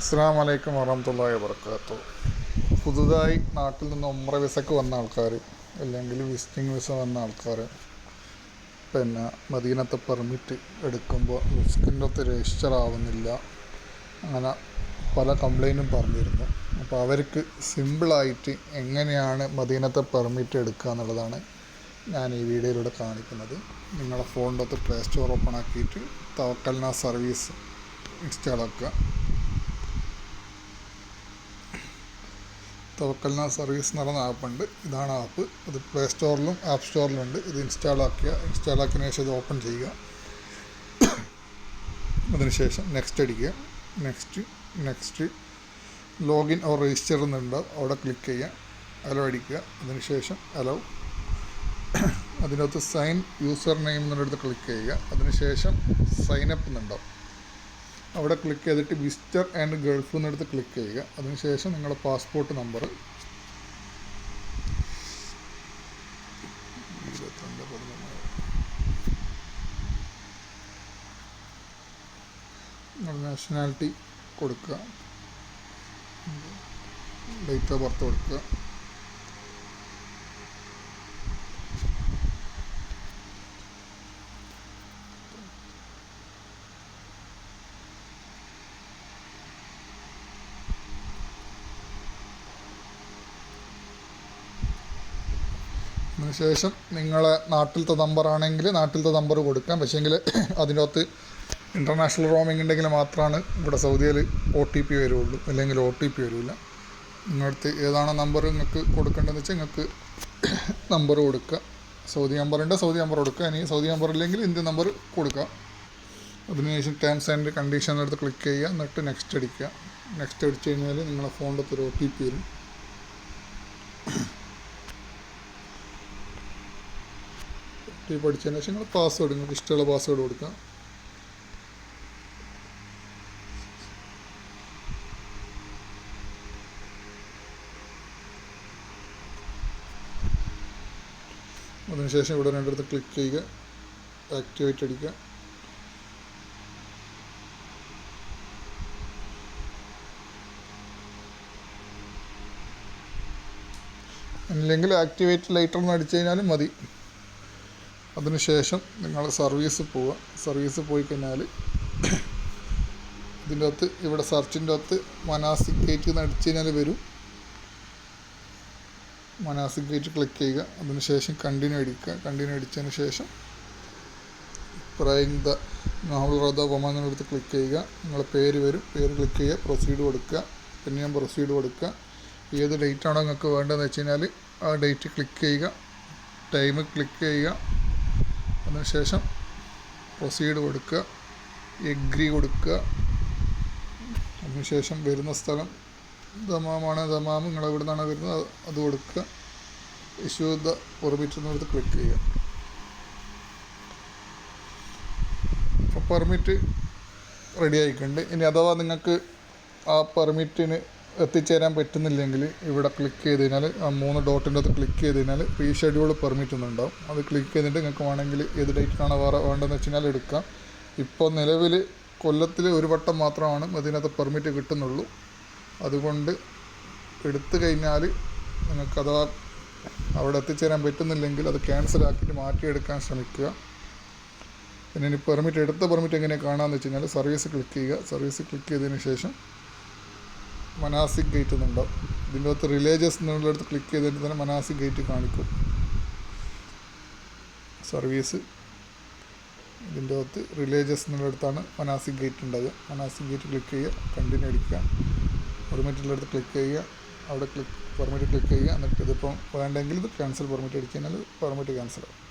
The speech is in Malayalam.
അസ്സാം വലൈക്കും വറഹമുല്ലാ വർക്കാത്തു പുതുതായി നാട്ടിൽ നിന്ന് ഉമ്ര വിസക്ക് വന്ന ആൾക്കാർ അല്ലെങ്കിൽ വിസിറ്റിംഗ് വിസ വന്ന ആൾക്കാർ പിന്നെ മദീനത്തെ പെർമിറ്റ് എടുക്കുമ്പോൾ റിസ്കിന്റെ ഒത്ത് രജിസ്റ്റർ ആവുന്നില്ല. അങ്ങനെ പല കംപ്ലൈന്റും പറഞ്ഞിരുന്നു. അപ്പോൾ അവർക്ക് സിമ്പിളായിട്ട് എങ്ങനെയാണ് മദീനത്തെ പെർമിറ്റ് എടുക്കുക എന്നുള്ളതാണ് ഞാൻ ഈ വീഡിയോയിലൂടെ കാണിക്കുന്നത്. നിങ്ങളുടെ ഫോണിന്റെ അകത്ത് പ്ലേ സ്റ്റോർ ഓപ്പൺ ആക്കിയിട്ട് തവക്കൽന സർവീസ് ഇൻസ്റ്റാൾ ആക്കുക. തവക്കൽന സർവീസ് എന്ന് പറയുന്ന ആപ്പുണ്ട് ഇതാണ് ആപ്പ് അത് പ്ലേ സ്റ്റോറിലും ആപ്പ് സ്റ്റോറിലും ഉണ്ട് ഇത് ഇൻസ്റ്റാൾ ആക്കുക ഇൻസ്റ്റാൾ ആക്കിയതിന് ശേഷം ഇത് ഓപ്പൺ ചെയ്യുക. അതിനുശേഷം നെക്സ്റ്റ് അടിക്കുക. Next next login or register എന്നുണ്ടാവും അവിടെ ക്ലിക്ക് ചെയ്യുക. അലോ അടിക്കുക. അതിനുശേഷം അലോ അതിനകത്ത് സൈൻ യൂസർ നെയിം എന്നുള്ളടത്ത് ക്ലിക്ക് ചെയ്യുക. അതിനുശേഷം സൈൻ അപ്പ് എന്നുണ്ടാവും അവിടെ ക്ലിക്ക് ചെയ്തിട്ട് വിസ്റ്റർ ആൻഡ് ഗൾഫ് എന്നെടുത്ത് ക്ലിക്ക് ചെയ്യുക. അതിനുശേഷം നിങ്ങളുടെ പാസ്പോർട്ട് നമ്പർ നാഷണാലിറ്റി കൊടുക്കുക. ഡേറ്റ് ഓഫ് ബർത്ത് കൊടുക്കുക. അതിനുശേഷം നിങ്ങളെ നാട്ടിലത്തെ നമ്പറാണെങ്കിൽ നാട്ടിലത്തെ നമ്പർ കൊടുക്കാം. പക്ഷേങ്കിൽ അതിനകത്ത് ഇന്റർനാഷണൽ റോമിംഗ് ഉണ്ടെങ്കിൽ മാത്രമാണ് ഇവിടെ സൗദിയിൽ ഒ ടി പി വരുള്ളൂ. അല്ലെങ്കിൽ ഒ ടി പി വരില്ല നിങ്ങളടുത്ത് ഏതാണ് നമ്പർ നിങ്ങൾക്ക് കൊടുക്കേണ്ടതെന്ന് വെച്ചാൽ നിങ്ങൾക്ക് നമ്പർ കൊടുക്കുക സൗദി നമ്പർ ഉണ്ട് സൗദി നമ്പർ കൊടുക്കുക ഇനി സൗദി നമ്പർ ഇല്ലെങ്കിൽ ഇന്ത്യൻ നമ്പർ കൊടുക്കുക അതിനുശേഷം ടേംസ് ആൻഡ് കണ്ടീഷൻ എടുത്ത് ക്ലിക്ക് ചെയ്യുക. എന്നിട്ട് നെക്സ്റ്റ് അടിക്കുക. നെക്സ്റ്റ് അടിച്ച് കഴിഞ്ഞാൽ നിങ്ങളുടെ ഫോണിന്റെ ഒരു ഒ ടി പി വരും. ഈ പഠിച്ചതിന് ശേഷം നിങ്ങൾ പാസ്വേഡ് നിങ്ങൾക്ക് ഇഷ്ടമുള്ള പാസ്വേഡ് കൊടുക്കാം. അതിനുശേഷം ഇവിടെ രണ്ടിടത്ത് ക്ലിക്ക് ചെയ്യുക. ആക്ടിവേറ്റ് അടിക്കുക. അല്ലെങ്കിൽ ആക്ടിവേറ്റ് ലൈറ്റർ എന്ന് അടിച്ചു കഴിഞ്ഞാലും മതി. അതിനുശേഷം നിങ്ങൾ സർവീസ് പോവുക. സർവീസ് പോയി കഴിഞ്ഞാൽ ഇതിന്റെ അകത്ത് ഇവിടെ സെർച്ചിന്റെ അകത്ത് മനാസിക് ഗേറ്റ് എന്ന് അടിച്ചു കഴിഞ്ഞാൽ വരും. മനാസിക് ഗേറ്റ് ക്ലിക്ക് ചെയ്യുക. അതിനുശേഷം കണ്ടിന്യൂ അടിക്കുക. കണ്ടിന്യൂ അടിച്ചതിന് ശേഷം പ്രൈങ് ദ നോവൽ റദ ഒമാൻ എടുത്ത് ക്ലിക്ക് ചെയ്യുക. നിങ്ങൾ പേര് വരും. പേര് ക്ലിക്ക് ചെയ്യുക. പ്രൊസീഡ് കൊടുക്കുക. പിന്നെ ഞാൻ പ്രൊസീഡ് കൊടുക്കുക. ഏത് ഡേറ്റ് നിങ്ങൾക്ക് വേണ്ടതെന്ന് വെച്ച് കഴിഞ്ഞാൽ ആ ഡേറ്റ് ക്ലിക്ക് ചെയ്യുക. ടൈം ക്ലിക്ക് ചെയ്യുക. അതിനുശേഷം പ്രൊസീഡ് കൊടുക്കുക എഗ്രി കൊടുക്കുക. അതിനുശേഷം വരുന്ന സ്ഥലം ദമാമാണ് ദമാം നിങ്ങൾ എവിടെ നിന്നാണ് വരുന്നത് അത് കൊടുക്കുക. ഇഷ്യൂ ദ പെർമിറ്റ് എന്നിടത്ത് ക്ലിക്ക് ചെയ്യുക. അപ്പോൾ പെർമിറ്റ് റെഡി ആയിട്ടുണ്ട്. ഇനി അഥവാ നിങ്ങൾക്ക് ആ പെർമിറ്റിന് എത്തിച്ചേരാൻ പറ്റുന്നില്ലെങ്കിൽ ഇവിടെ ക്ലിക്ക് ചെയ്ത് കഴിഞ്ഞാൽ ആ മൂന്ന് ഡോട്ടിന്റെ അകത്ത് ക്ലിക്ക് ചെയ്ത് കഴിഞ്ഞാൽ റീഷെഡ്യൂൾ പെർമിറ്റ് എന്നുണ്ടാവും അത് ക്ലിക്ക് ചെയ്തിട്ട് നിങ്ങൾക്ക് വേണമെങ്കിൽ ഏത് ഡേറ്റിനാണ് വേറെ വേണ്ടതെന്ന് വെച്ച് കഴിഞ്ഞാൽ എടുക്കാം. ഇപ്പോൾ നിലവിൽ കൊല്ലത്തിൽ ഒരു വട്ടം മാത്രമാണ് ഇതിനകത്ത് പെർമിറ്റ് കിട്ടുന്നുള്ളൂ. അതുകൊണ്ട് എടുത്തു കഴിഞ്ഞാൽ നിങ്ങൾക്ക് അഥവാ അവിടെ എത്തിച്ചേരാൻ പറ്റുന്നില്ലെങ്കിൽ അത് ക്യാൻസൽ ആക്കിയിട്ട് മാറ്റിയെടുക്കാൻ ശ്രമിക്കുക. പിന്നെ ഇനി പെർമിറ്റ് എടുത്ത പെർമിറ്റ് എങ്ങനെ കാണാമെന്ന് വെച്ച് കഴിഞ്ഞാൽ സർവീസ് ക്ലിക്ക് ചെയ്യുക. സർവീസ് ക്ലിക്ക് ചെയ്തതിന് ശേഷം മനാസിക് ഗേറ്റ് എന്നുണ്ടാവും ഇതിന്റെ അകത്ത് റിലേജസ് എന്നുള്ളിടത്ത് ക്ലിക്ക് ചെയ്തിട്ട് തന്നെ മനാസിക് ഗേറ്റ് കാണിക്കും. സർവീസ് ഇതിന്റെ അകത്ത് റിലേജസ് എന്നുള്ളിടത്താണ് മനാസിക് ഗേറ്റ് ഉണ്ടാകുക മനാസിക് ഗേറ്റ് ക്ലിക്ക് ചെയ്യുക കണ്ടിന്യൂ അടിക്കുക. പെർമിറ്റിന്റെ ക്ലിക്ക് ചെയ്യുക അവിടെ ക്ലിക്ക് പെർമിറ്റ് ക്ലിക്ക് ചെയ്യുക. എന്നിട്ട് ഇതിപ്പം വേണ്ടെങ്കിൽ ഇത് ക്യാൻസൽ പെർമിറ്റ് അടിച്ചു കഴിഞ്ഞാൽ പെർമിറ്റ് ക്യാൻസൽ ആവും.